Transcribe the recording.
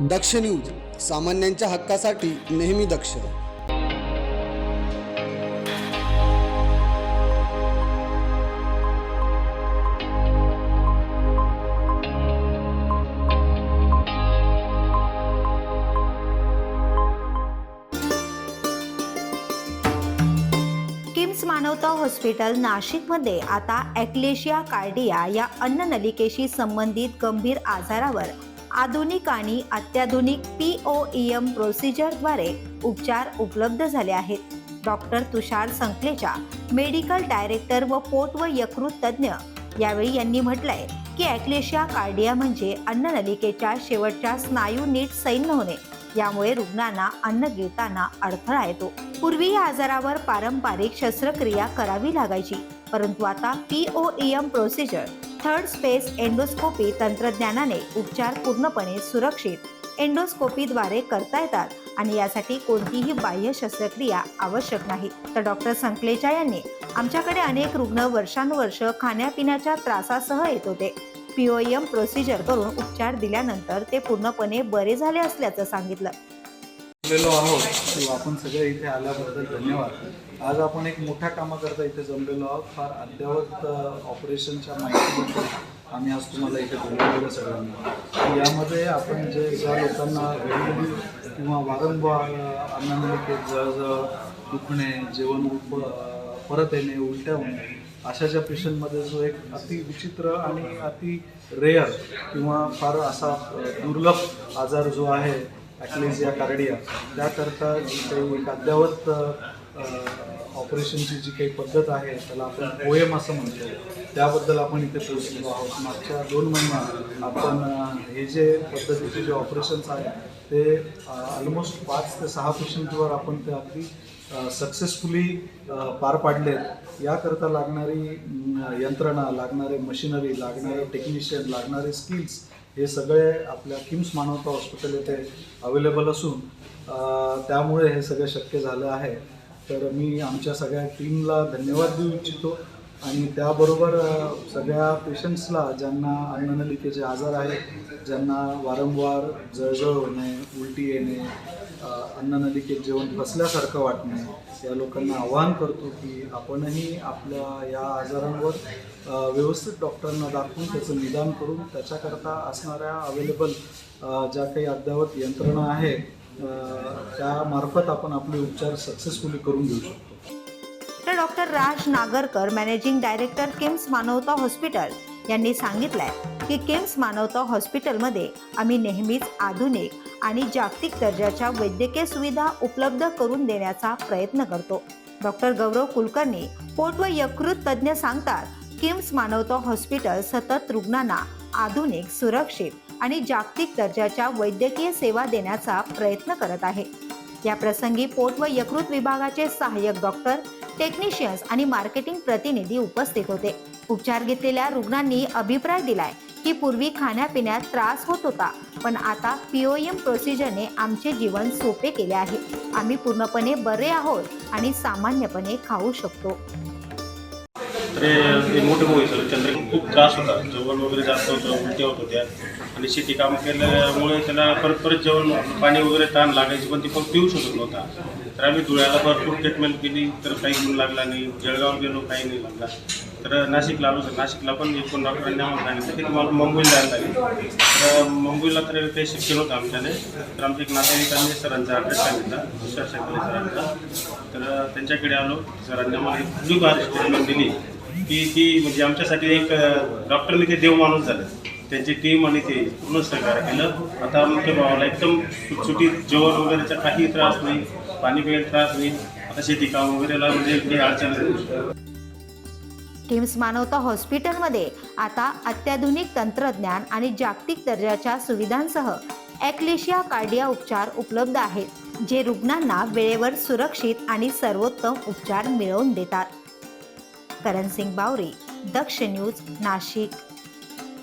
दक्ष news सामान्यांच्या हक्कासाठी नेहमी दक्ष. किम्स मानवता हॉस्पिटल नाशिकमध्ये आता ॲक्लेशिया कार्डिया या अन्ननलिकेशी संबंधित गंभीर आजारावर आधुनिक आणि अत्याधुनिक पी ओ ई एम प्रोसिजरद्वारे उपचार उपलब्ध झाले आहेत. Doctor Tushar Sankalecha medical director व पोट व यकृत तज्ज्ञ यावेळी यांनी म्हटलंय की ॲक्लेशिया कार्डिया म्हणजे अन्ननलिकेच्या शेवटच्या स्नायू नीट सैन्य होणे. यामुळे रुग्णांना अन्न गिळताना अडथळा येतो. पूर्वी या आजारावर पारंपरिक शस्त्रक्रिया करावी लागायची परंतु आता P O E M procedure third space endoscopy तंत्रज्ञानाने उपचार पूर्णपणे सुरक्षित एंडोस्कोपीद्वारे करता येतात आणि यासाठी कोणतीही बाह्य शस्त्रक्रिया आवश्यक नाही. तर डॉक्टर संकलेचा यांनी आमच्याकडे अनेक रुग्ण वर्षानुवर्ष खाण्यापिण्याच्या त्रासासह येत होते. पीओएम प्रोसिजर करून उपचार दिल्यानंतर ते पूर्णपणे बरे झाले असल्याचं सांगितलं. जमलेलो आहोत किंवा आपण सगळे इथे आल्याबद्दल धन्यवाद. आज आपण एक मोठ्या कामाकरता इथे जमलेलो आहोत. फार अद्ययावत ऑपरेशनच्या माहितीबद्दल आम्ही आज तुम्हाला इथे बोलवलेलं सगळ्यांना. यामध्ये आपण जे ज्या लोकांना वेळोवेळी किंवा वारंवार अ, अन्ननलिकेत जळजळ दुखणे जेवण परत येणे उलट्या होणे अशा ज्या पेशंटमध्ये जो एक अति विचित्र आणि अति रेअर किंवा फार असा दुर्लभ आजार जो आहे ॲक्लेझिया कार्डिया. त्याकरता जी काही एक अद्ययावत ऑपरेशनची जी काही पद्धत आहे त्याला आपण पोएम असं म्हणतो. त्याबद्दल आपण इथे पोहोचलेलो आहोत. मागच्या दोन महिन्यात आपण हे जे पद्धतीचे जे ऑपरेशन्स आहेत ते ऑलमोस्ट पाच ते सहा पेशंटवर आपण ते अगदी सक्सेसफुली पार पाडलेत. याकरता लागणारी यंत्रणा लागणारे मशिनरी लागणारे टेक्निशियन लागणारे स्किल्स हे सगळे आपल्या किम्स मानवता हॉस्पिटल येथे अवेलेबल असून त्यामुळे हे सगळं शक्य झालं आहे. तर मी आमच्या सगळ्या टीमला धन्यवाद देऊ इच्छितो. आणि त्याबरोबर सगळ्या पेशंट्सला ज्यांना अन्ननलिकेचे आजार आहेत ज्यांना वारंवार जळजळ होणे उलटी येणे अन्ननलिकेत जेवण बसल्यासारखं वाटणे या लोकांना आवाहन करतो की आपणही आपल्या या आजारांवर व्यवस्थित डॉक्टरांना दाखवून त्याचं निदान करून त्याच्याकरता असणाऱ्या अवेलेबल ज्या काही अद्ययावत यंत्रणा आहेत त्यामार्फत आपण आपले उपचार सक्सेसफुली करून घेऊ शकतो. Doctor Raj Nagarkar managing director KIMS Manavata hospital यांनी सांगितलंय की किम्स मानवता हॉस्पिटलमध्ये आम्ही नेहमीच आधुनिक आणि जागतिक दर्जाच्या वैद्यकीय सुविधा उपलब्ध करून देण्याचा प्रयत्न करतो. डॉक्टर गौरव कुलकर्णी पोट व यकृत तज्ज्ञ सांगतात किम्स मानवता हॉस्पिटल सतत रुग्णांना आधुनिक सुरक्षित आणि जागतिक दर्जाच्या वैद्यकीय सेवा देण्याचा प्रयत्न करत आहे. या प्रसंगी पोट व यकृत विभागाचे सहाय्यक डॉक्टर टेक्निशियन्स आणि मार्केटिंग प्रतिनिधी उपस्थित होते. उपचार घेतलेल्या रुग्णांनी अभिप्राय दिलाय की पूर्वी खाण्यापिण्यात त्रास होत होता पण आता पीओएम प्रोसिजरने आमचे जीवन सोपे केले आहे. आम्ही पूर्णपणे बरे आहोत आणि सामान्यपणे खाऊ शकतो. मोठे मोठे सर चंद्र खूप त्रास होता. जेवण वगैरे जास्त होतं उलट्या होत होत्या. आणि शेती काम केल्यामुळे त्याला परत परत जेवण पाणी वगैरे ताण लागायची पण ते पण पिऊ शकत नव्हता. तर आम्ही धुळ्याला भरपूर ट्रीटमेंट केली तर काही गुण लागला नाही. जळगाव गेलो काही नाही लागला. तर नाशिकला आलो तर नाशिकला पण एक पण डॉक्टरांनी आम्हाला सांगितलं की तुम्हाला मुंबईला जायला लागेल. तर मुंबईला तर काही शक्य होतं आमच्याने तर आमच्या एक नातेवाईकांनी सरांचा अड्रेस सांगितला तुषार शेतकरी सरांचा. तर त्यांच्याकडे आलो. सरांनी आम्हाला एक खूप भारी ट्रीटमेंट दिली. की ती म्हणजे आमच्यासाठी एक डॉक्टरने ते देव माणूस झालं. त्यांची टीम आणि ते पूर्ण सहकार्य केलं. आता आमच्या भावाला एकदम सुटसुटीत जेवण वगैरेचा काही त्रास नाही. पाणी पिण्याचा त्रास होईल. आता शेती काम वगैरेला म्हणजे काही अडचण नाही. किम्स मानवता हॉस्पिटलमध्ये आता अत्याधुनिक तंत्रज्ञान आणि जागतिक दर्जाच्या सुविधांसह ॲक्लेशिया कार्डिया उपचार उपलब्ध आहेत जे रुग्णांना वेळेवर सुरक्षित आणि सर्वोत्तम उपचार मिळवून देतात. करण सिंग बावरी दक्ष न्यूज नाशिक.